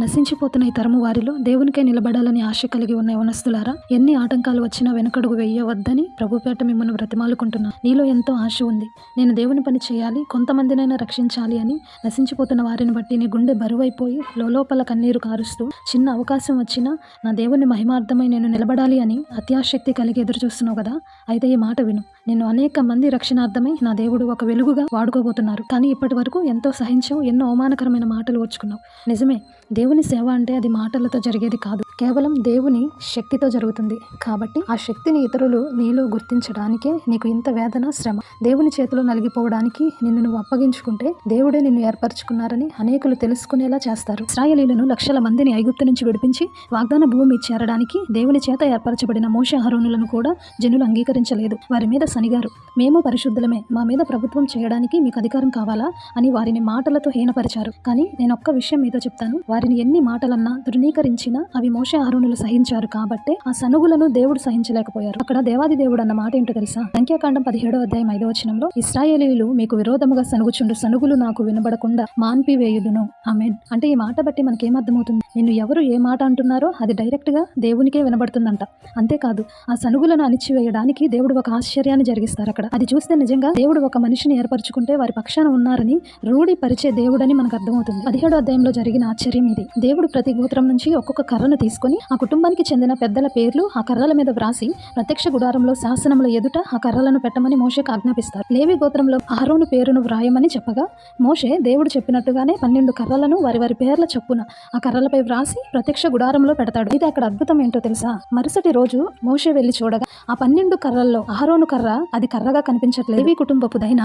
నశించిపోతున్న ఈ తరము వారిలో దేవునికే నిలబడాలని ఆశ కలిగి ఉన్న యవనస్తులారా ఎన్ని ఆటంకాలు వచ్చినా వెనకడుగు వేయవద్దని ప్రభుపేట మిమ్మల్ని బ్రతిమాలుకుంటున్నా. నీలో ఎంతో ఆశ ఉంది. నేను దేవుని పని చేయాలి కొంతమందినైనా రక్షించాలి అని నశించిపోతున్న వారిని బట్టి నీ గుండె బరువైపోయి లోపల కన్నీరు కారుస్తూ చిన్న అవకాశం వచ్చినా నా దేవుని మహిమార్థమై నేను నిలబడాలి అని అత్యాశక్తి కలిగి ఎదురు చూస్తున్నావు కదా? అయితే ఈ మాట విను. నేను అనేక మంది రక్షణార్థమై నా దేవుడు ఒక వెలుగుగా వాడుకోబోతున్నారు. కానీ ఇప్పటి వరకు ఎంతో సహించావు ఎన్నో అవమానకరమైన మాటలు ఓర్చుకున్నావు. నిజమే దేవుని సేవ అంటే అది మాటలతో జరిగేది కాదు కేవలం దేవుని శక్తితో జరుగుతుంది. కాబట్టి ఆ శక్తిని ఇతరులు నీలో గుర్తించడానికే నీకు ఇంత వేదన శ్రమ దేవుని చేతిలో నలిగిపోవడానికి నిన్ను నువ్వు అప్పగించుకుంటే దేవుడే నిన్ను ఏర్పరచుకున్నారని అనేకులు తెలుసుకునేలా చేస్తారు. ఇస్రాయలీలను లక్షల మందిని ఐగుప్తు నుంచి విడిపించి వాగ్దాన భూమి చేరడానికి దేవుని చేత ఏర్పరచబడిన మోష హరోనులను కూడా జనులు అంగీకరించలేదు. వారి మీద సనిగారు. మేము పరిశుద్ధులమే. మా మీద ప్రభుత్వం చేయడానికి మీకు అధికారం కావాలా? అని వారిని మాటలతో హీనపరిచారు. కానీ నేను ఒక్క విషయం మీతో చెప్తాను. వారిని ఎన్ని మాటలన్నా ధృనీకరించినా అవి మోష అరుణులు సహించారు కాబట్టే ఆ సనుగులను దేవుడు సహించలేకపోయారు. అక్కడ దేవాది దేవుడు అన్న మాట ఏంటో తెలుసా? సంఖ్యాకాండం పదిహేడో అధ్యాయం ఐదో వచనంలో ఇస్రాయేలీలు మీకు విరోధముగా సనుగుచుండు సనుగులు నాకు వినబడకుండా మాన్పివేయుదును. ఆమెన్. అంటే ఈ మాట బట్టి మనకేమర్థమవుతుంది? నిన్ను ఎవరు ఏ మాట అంటున్నారో అది డైరెక్ట్గా దేవునికే వినబడుతుందంట. అంతేకాదు ఆ సనుగులను అణిచివేయడానికి దేవుడు ఒక ఆశ్చర్యాన్ని జరిగిస్తారు అక్కడ. అది చూస్తే నిజంగా దేవుడు ఒక మనిషిని ఏర్పరచుకుంటే వారి పక్షాన ఉన్నారని రూఢి పరిచే దేవుడని మనకు అర్థమవుతుంది. పదిహేడో అధ్యాయంలో జరిగిన ఆశ్చర్యం ఇది. దేవుడు ప్రతి గోత్రం నుంచి ఒక్కొక్క కర్రను తీసుకుని ఆ కుటుంబానికి చెందిన పెద్దల పేర్లు ఆ కర్రల మీద వ్రాసి ప్రత్యక్ష గుడారంలో శాసనముల ఎదుట ఆ కర్రలను పెట్టమని మోషేకి ఆజ్ఞాపిస్తారు. లేవి గోత్రంలో అహరోను పేరును వ్రాయమని చెప్పగా మోషే దేవుడు చెప్పినట్టుగానే పన్నెండు కర్రలను వారి వారి పేర్ల చొప్పున ఆ కర్రలపై వ్రాసి ప్రత్యక్ష గుడారంలో పెడతాడు. ఇది అక్కడ అద్భుతం ఏంటో తెలుసా? మరుసటి రోజు మోషే వెళ్ళి చూడగా ఆ పన్నెండు కర్రల్లో ఆహరోను కర్ర అది కర్రగా కనిపించట్లేదు. లేవి కుటుంబపు దైన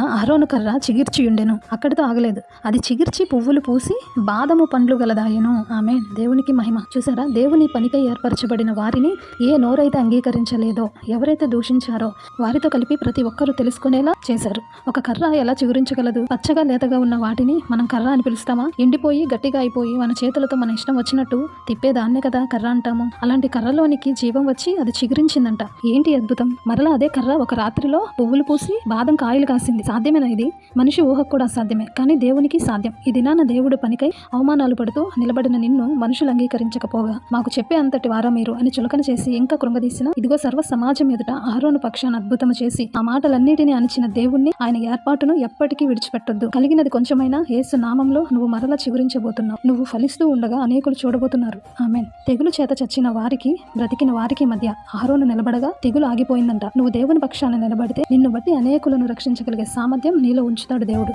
కర్ర చిగిర్చి ఉండెను అక్కడితో ఆగలేదు. అది చిగిర్చి పువ్వులు పూసి బాదము పండ్లు గలదాయను. ఆమె దేవునికి మహిమ. చూసారా? దేవుని పనికై ఏర్పరచబడిన వారిని ఏ నోరైతే అంగీకరించలేదో ఎవరైతే దూషించారో వారితో కలిపి ప్రతి ఒక్కరూ తెలుసుకునేలా చేశారు. ఒక కర్ర ఎలా చిగురించగలదు? పచ్చగా లేతగా ఉన్న వాటిని మనం కర్ర అని పిలుస్తామా? ఎండిపోయి గట్టిగా అయిపోయి మన చేతులతో మన ఇష్టం వచ్చినట్టు తిప్పేదాన్నే కదా కర్ర అంటాము. అలాంటి కర్రలోనికి జీవం వచ్చి అది చిగురించిందంట. ఏంటి అద్భుతం? మరలా అదే కర్ర ఒక రాత్రిలో పువ్వులు పూసి బాదం కాయలు కాసింది. సాధ్యమేనా ఇది? మనిషి ఊహకు కూడా సాధ్యమే కానీ దేవునికి సాధ్యం. ఈ దినాన దేవుడు పనికై అవమానాలు పడుతూ నిలబడిన నిన్ను మనుషులు అంగీకరించకపోగా మాకు చెప్పే అంతటి వారా మీరు అని చులకన చేసి ఇంకా కృంగదీసిన ఇదిగో సర్వ సమాజం ఎదుట అహరోను పక్షాన అద్భుతము చేసి ఆ మాటలన్నిటినీ అనిచిన దేవుణ్ణి ఆయన ఏర్పాటును ఎప్పటికీ విడిచిపెట్టొద్దు. కలిగినది కొంచెమైనా యేసు నామంలో నువ్వు మరల చిగురించబోతున్నావు. నువ్వు ఫలిస్తూ ఉండగా అనేకులు చూడబోతున్నారు. ఆమెన్. తెగులు చేత చచ్చిన వారికి బ్రతికిన వారికి మధ్య అహరోను నిలబడగా తెగులు ఆగిపోయిందంట. నువ్వు దేవుని పక్షాన నిలబడితే నిన్ను బట్టి అనేకులను రక్షించగలిగే సామర్థ్యం నీలో ఉంచుతాడు దేవుడు.